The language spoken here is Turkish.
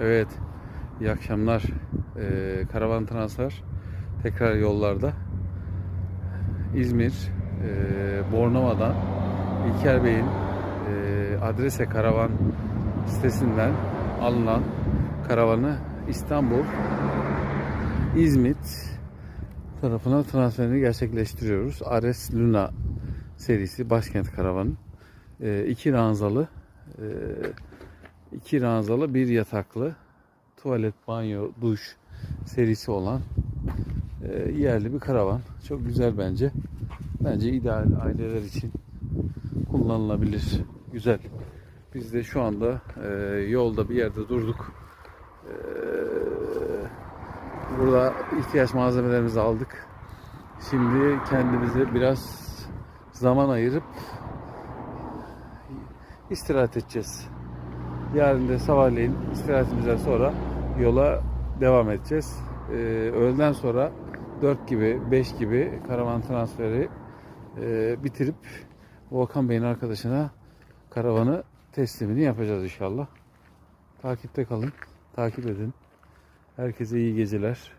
Evet, iyi akşamlar. Ee, karavan transfer tekrar yollarda. İzmir, e, Bornova'dan İlker Bey'in e, adrese karavan sitesinden alınan karavanı İstanbul, İzmit tarafına transferini gerçekleştiriyoruz. Ares Luna serisi başkent karavanı. E, iki ranzalı, e, iki ranzalı, bir yataklı, tuvalet, banyo, duş serisi olan e, yerli bir karavan. Çok güzel bence. Bence ideal aileler için kullanılabilir. Güzel. Biz de şu anda e, yolda bir yerde durduk. E, burada ihtiyaç malzemelerimizi aldık. Şimdi kendimize biraz zaman ayırıp istirahat edeceğiz. Yarın da sabahleyin istirahatimizden sonra yola devam edeceğiz. Ee, öğleden sonra 4 gibi 5 gibi karavan transferi e, bitirip Volkan Bey'in arkadaşına karavanı teslimini yapacağız inşallah. Takipte kalın. Takip edin. Herkese iyi geceler.